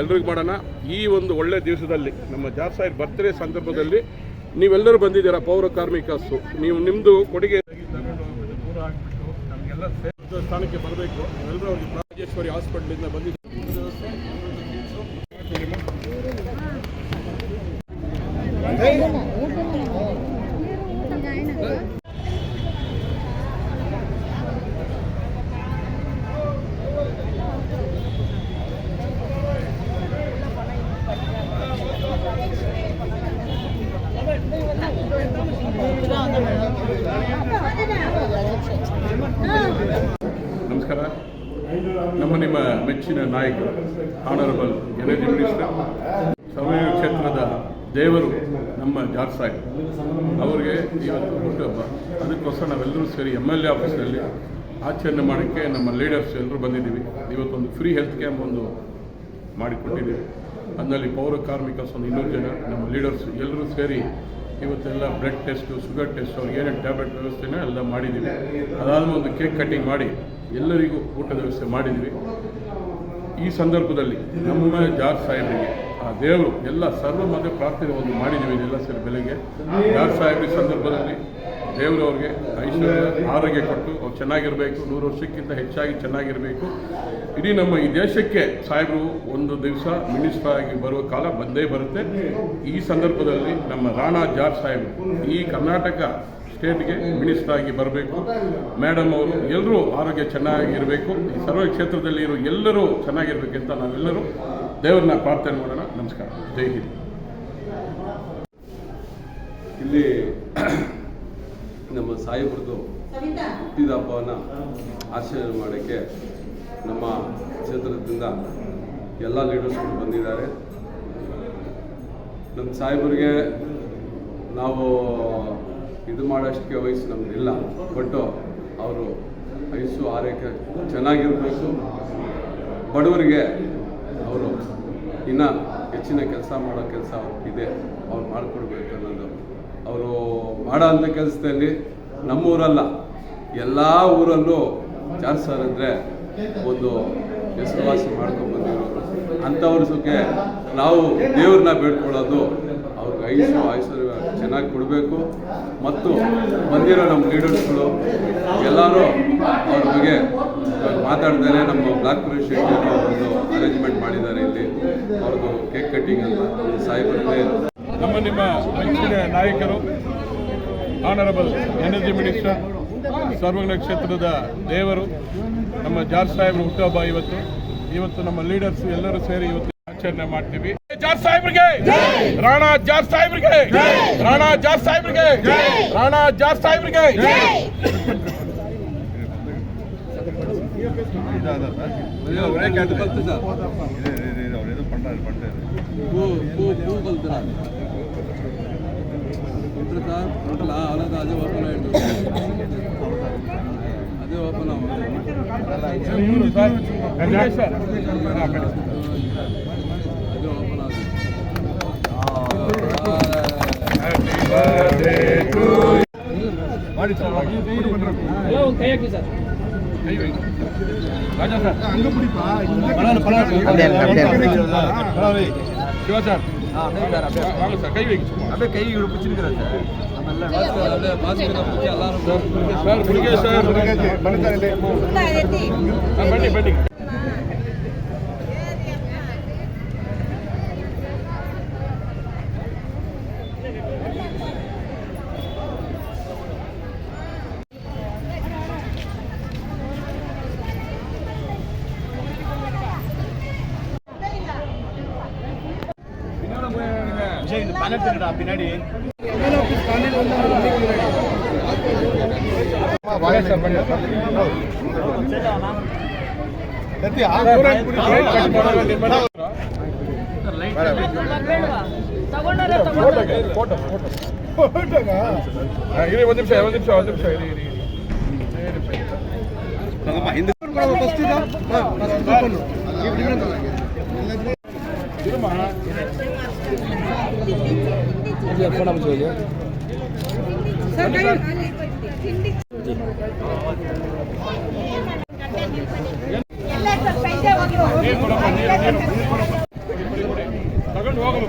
ಎಲ್ರಿಗೂ ಮಾಡೋಣ. ಈ ಒಂದು ಒಳ್ಳೆ ದಿವಸದಲ್ಲಿ ನಮ್ಮ ಜಾರ್ ಸಾಹೇಬ್ ಬರ್ತ್ಡೇ ಸಂದರ್ಭದಲ್ಲಿ ನೀವೆಲ್ಲರೂ ಬಂದಿದ್ದೀರಾ? ಪೌರ ಕಾರ್ಮಿಕಸ್ಸು ನೀವು ನಿಮ್ಮದು ಕೊಡುಗೆ ನಮಗೆಲ್ಲ ಸ್ಥಾನಕ್ಕೆ ಬರಬೇಕು. ಎಲ್ಲರೂ ಅವ್ರಿಗೆ ರಾಜೇಶ್ವರಿ ಹಾಸ್ಪಿಟ್ಲಿಂದ ಬಂದಿದ್ದೀವಿ ನಮ್ಮ ಮೆಚ್ಚಿನ ನಾಯಕರು ಆನರಬಲ್ ಎನರ್ಜಿ ಮಿನಿಸ್ಟರ್ ಸಾವಯವ ಕ್ಷೇತ್ರದ ದೇವರು ನಮ್ಮ ಜಾರ್ ಸಾಹೇಬ್. ಅವರಿಗೆ ಇವತ್ತು ಹುಟ್ಟುಹಬ್ಬ. ಅದಕ್ಕೋಸ್ಕರ ನಾವೆಲ್ಲರೂ ಸೇರಿ ಎಂ ಎಲ್ ಎ ಆಫೀಸ್ನಲ್ಲಿ ಆಚರಣೆ ಮಾಡೋಕ್ಕೆ ನಮ್ಮ ಲೀಡರ್ಸ್ ಎಲ್ಲರೂ ಬಂದಿದ್ದೀವಿ. ಇವತ್ತೊಂದು ಫ್ರೀ ಹೆಲ್ತ್ ಕ್ಯಾಂಪ್ ಒಂದು ಮಾಡಿಕೊಟ್ಟಿದ್ದೀವಿ. ಅದರಲ್ಲಿ ಪೌರ ಕಾರ್ಮಿಕ ಒಂದು ಇನ್ನೂರು ಜನ, ನಮ್ಮ ಲೀಡರ್ಸ್ ಎಲ್ಲರೂ ಸೇರಿ ಇವತ್ತೆಲ್ಲ ಬ್ಲಡ್ ಟೆಸ್ಟು ಶುಗರ್ ಟೆಸ್ಟ್ ಅವ್ರಿಗೆ ಏನೇನು ಟ್ಯಾಬ್ಲೆಟ್ ವ್ಯವಸ್ಥೆನ ಎಲ್ಲ ಮಾಡಿದ್ದೀವಿ. ಅದಾದ್ಮೇಲೆ ಒಂದು ಕೇಕ್ ಕಟ್ಟಿಂಗ್ ಮಾಡಿ ಎಲ್ಲರಿಗೂ ಊಟದ ವ್ಯವಸ್ಥೆ ಮಾಡಿದ್ದೀವಿ. ಈ ಸಂದರ್ಭದಲ್ಲಿ ನಮ್ಮ ಜಾರ್ ಸಾಹೇಬರಿಗೆ, ಆ ದೇವರು ಎಲ್ಲ ಸರ್ವ ಮತ ಪ್ರಾರ್ಥನೆ ಒಂದು ಮಾಡಿದ್ದೀವಿ ಇದೆಲ್ಲ ಸರ್ ಬೆಳಗ್ಗೆ ಜಾರ್ ಸಾಹೇಬ್ರ ಸಂದರ್ಭದಲ್ಲಿ ಸಂದರ್ಭದಲ್ಲಿ ದೇವರವ್ರಿಗೆ ಐಶ್ವರ್ಯ, ಆರೋಗ್ಯ ಕೊಟ್ಟು ಅವ್ರು ಚೆನ್ನಾಗಿರಬೇಕು, ನೂರು ವರ್ಷಕ್ಕಿಂತ ಹೆಚ್ಚಾಗಿ ಚೆನ್ನಾಗಿರಬೇಕು. ಇಡೀ ನಮ್ಮ ಈ ದೇಶಕ್ಕೆ ಸಾಹೇಬರು ಒಂದು ದಿವಸ ಮಿನಿಸ್ಟರ್ ಆಗಿ ಬರುವ ಕಾಲ ಬಂದೇ ಬರುತ್ತೆ. ಈ ಸಂದರ್ಭದಲ್ಲಿ ನಮ್ಮ ರಾಣಾ ಜಾರ್ ಸಾಹೇಬರು ಈ ಕರ್ನಾಟಕ ಸ್ಟೇಟ್ಗೆ ಮಿನಿಸ್ಟರ್ ಆಗಿ ಬರಬೇಕು. ಮೇಡಮ್ ಅವರು ಎಲ್ಲರೂ ಆರೋಗ್ಯ ಚೆನ್ನಾಗಿರಬೇಕು. ಈ ಸರ್ವ ಕ್ಷೇತ್ರದಲ್ಲಿ ಇರೋ ಎಲ್ಲರೂ ಚೆನ್ನಾಗಿರಬೇಕಂತ ನಾವೆಲ್ಲರೂ ದೇವರನ್ನ ಪ್ರಾರ್ಥನೆ ಮಾಡೋಣ. ನಮಸ್ಕಾರ. ಜೈ ಹಿಂದ್. ಇಲ್ಲಿ ನಮ್ಮ ಸಾಹೇಬ್ರದ್ದು ಹುಟ್ಟಿದ ಹಬ್ಬವನ್ನು ಆಚರಣೆ ಮಾಡೋಕ್ಕೆ ನಮ್ಮ ಕ್ಷೇತ್ರದಿಂದ ಎಲ್ಲ ಲೀಡರ್ಸ್ಗಳು ಬಂದಿದ್ದಾರೆ. ನಮ್ಮ ಸಾಹೇಬರಿಗೆ ನಾವು ಇದು ಮಾಡೋಷ್ಟಕ್ಕೆ ವಯಸ್ಸು ನಮಗಿಲ್ಲ ಬಟ್ಟು ಅವರು ವಯಸ್ಸು ಆರೋಗ್ಯ ಚೆನ್ನಾಗಿರಬೇಕು. ಬಡವರಿಗೆ ಅವರು ಇನ್ನು ಹೆಚ್ಚಿನ ಕೆಲಸ ಮಾಡೋ ಕೆಲಸ ಇದೆ. ಅವ್ರು ಮಾಡಿಕೊಡ್ಬೇಕು ಅನ್ನೋದು. ಅವರು ಮಾಡೋ ಅಂಥ ಕೆಲಸದಲ್ಲಿ ನಮ್ಮೂರಲ್ಲ, ಎಲ್ಲ ಊರಲ್ಲೂ ಜಾರ್ ಸರ್ ಅಂದರೆ ಒಂದು ಹೆಸರುವಾಸಿ ಮಾಡ್ಕೊಂಡು ಬಂದಿರೋರು. ಅಂಥವ್ರ ಸುಖೆ ನಾವು ದೇವ್ರನ್ನ ಬೇಡ್ಕೊಳ್ಳೋದು. ಅವ್ರಿಗೆ ಐಸು ಚೆನ್ನಾಗಿ ಕೊಡಬೇಕು. ಮತ್ತು ಬಂದಿರೋ ನಮ್ಮ ಲೀಡರ್ಸ್ಗಳು ಎಲ್ಲರೂ ಅವ್ರ ಬಗ್ಗೆ ಮಾತಾಡ್ದೇ ನಮ್ಮ ಬ್ಲಾಕ್ ಪ್ರೆಸಿಡೆಂಟ್ ಒಂದು ಅರೇಂಜ್ಮೆಂಟ್ ಮಾಡಿದ್ದಾರೆ ಇಲ್ಲಿ. ಅವ್ರದ್ದು ಕೇಕ್ ಕಟ್ಟಿಂಗ್ ಅಂತ ಸಾಹೇಬ್ರಿಗೆ ನಮ್ಮ ನಿಮ್ಮ ಮೆಚ್ಚಿನ ನಾಯಕರು ಆನರಬಲ್ ಎನರ್ಜಿ ಮಿನಿಸ್ಟರ್ ಸರ್ವಜ್ಞ ಕ್ಷೇತ್ರದ ದೇವರು, ನಮ್ಮ ಜಾರ್ ಸಾಹೇಬ್ರ ಹುಟ್ಟುಹಬ್ಬ ಇವತ್ತು. ಇವತ್ತು ನಮ್ಮ ಲೀಡರ್ಸ್ ಎಲ್ಲರೂ ಸೇರಿ ಇವತ್ತು ಆಚರಣೆ ಮಾಡ್ತೀವಿ. जज साहिब के। राणा जज साहिब के। राणा जज साहिब के। राणा जज साहिब के। అదే ఓపెన్ అవ్వాలి சிவா சார் வாங்க சார் கை வைக்க அப்படியே கை பிடிச்சிருக்கிறேன் சார் சார் குடிக்க சார் பண்ணி பண்ணி ಇರಿ ಒಂದು ನಿಮಿಷ ಒಂದು ನಿಮಿಷ ಒಂದು ನಿಮಿಷ ಇರಿ ಇರಿ ಹಿಂದೆ ಒಂದು जी फोन आप चाहिए सर ತಗೊಂಡು ಹೋಗಲು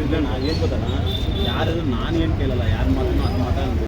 ಇಲ್ಲ ನಾನು ಏನು ಗೊತ್ತಾನ ಯಾರು ನಾನು ಏನು ಕೇಳಲ್ಲ. ಯಾರು ಮಾತನ್ನು ಅದು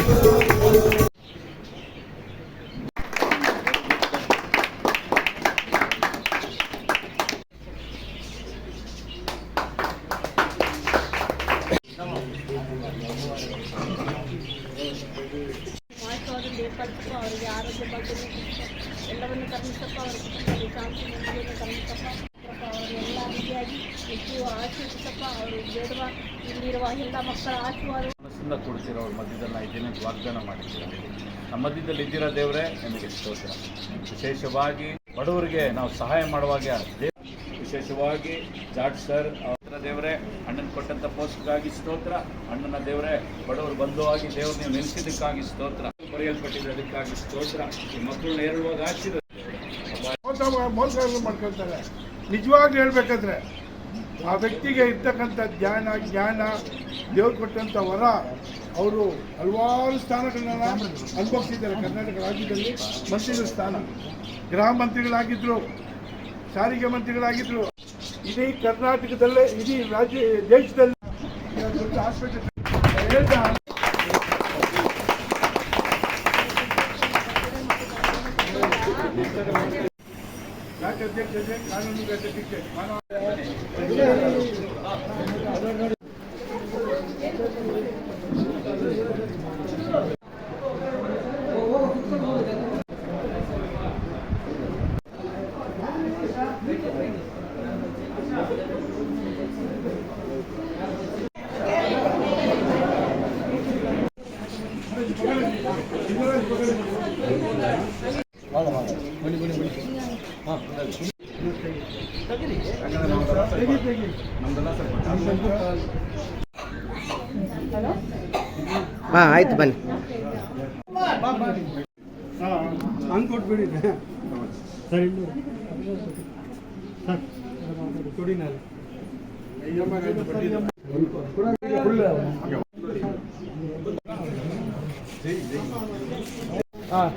ಆಶೀರ್ವಿಸಪ್ಪ ಅವರು ಬೇಡುವ ಇಲ್ಲಿರುವ ಎಲ್ಲ ಮಕ್ಕಳ ಆಶೀರ್ವಾದ ಮನಸ್ಸಿಂದ ಕೊಡ್ತಿರೋ ಅವ್ರ ಮಧ್ಯದಲ್ಲಿ ನಾವು ಇದ್ದೇನೆ ವಾಗ್ದಾನ ಮಾಡಿದ್ದೀರ ನಮ್ಮ ಮಧ್ಯದಲ್ಲಿ ಇದ್ದಿರೋ ದೇವರೇ? ನಿಮಗೆ ಸ್ತೋತ್ರ. ವಿಶೇಷವಾಗಿ ಬಡವರಿಗೆ ನಾವು ಸಹಾಯ ಮಾಡುವಾಗ ದೇವ್ ವಿಶೇಷವಾಗಿ ಜಾಟ್ ಸರ್ ಅವರ ದೇವರೇ ಅಣ್ಣನ ಕೊಟ್ಟಂಥ ಪೋಸ್ಟ್ಗಾಗಿ ಸ್ತೋತ್ರ. ಅಣ್ಣನ ದೇವರೇ ಬಡವರು ಬಂಧುವಾಗಿ ದೇವ್ರು ನೀವು ನೆಲೆಸಿದ್ದಕ್ಕಾಗಿ ಸ್ತೋತ್ರ. ಬರೆಯಲ್ಪಟ್ಟಿದ್ದಕ್ಕಾಗಿ ಸ್ತೋತ್ರ. ಈ ಮಕ್ಕಳನ್ನ ಹೇಳುವಾಗ ಆಶೀರ್ವಾದ ಮೋಸ ಮಾಡ್ಕೊಳ್ತಾರೆ. ನಿಜವಾಗಿ ಹೇಳ್ಬೇಕಂದ್ರೆ ಆ ವ್ಯಕ್ತಿಗೆ ಇರ್ತಕ್ಕಂಥ ಧ್ಯಾನ ಜ್ಞಾನ, ದೇವ್ರು ಕೊಟ್ಟಂಥ ವರ, ಅವರು ಹಲವಾರು ಸ್ಥಾನಗಳನ್ನ ಅನುಭವಿಸಿದ್ದಾರೆ. ಕರ್ನಾಟಕ ರಾಜ್ಯದಲ್ಲಿ ಮಂತ್ರಿಗಳ ಸ್ಥಾನ. ಗೃಹ ಮಂತ್ರಿಗಳಾಗಿದ್ದರು ಸಾರಿಗೆ ಮಂತ್ರಿಗಳಾಗಿದ್ದರು ಇಡೀ ಕರ್ನಾಟಕದಲ್ಲೇ, ಇಡೀ ರಾಜ್ಯ, ದೇಶದಲ್ಲಿ ಹಾಸ್ಪಿಟಲ್ ರಾಜ್ಯ ಅಧ್ಯಕ್ಷತೆ ಕಾನೂನು ಅಧ್ಯಕ್ಷತೆ Vale, vale. Bueno, bueno, bueno. Ah, vale. ಹಾಂ ಆಯ್ತು ಬನ್ನಿ ಹಂಗೆ ಕೊಟ್ಬಿಡಿ ಸರ್ ಇಲ್ಲಿ ಸರ್ ಕೊಡಿ ನಾನು ಹಾಂ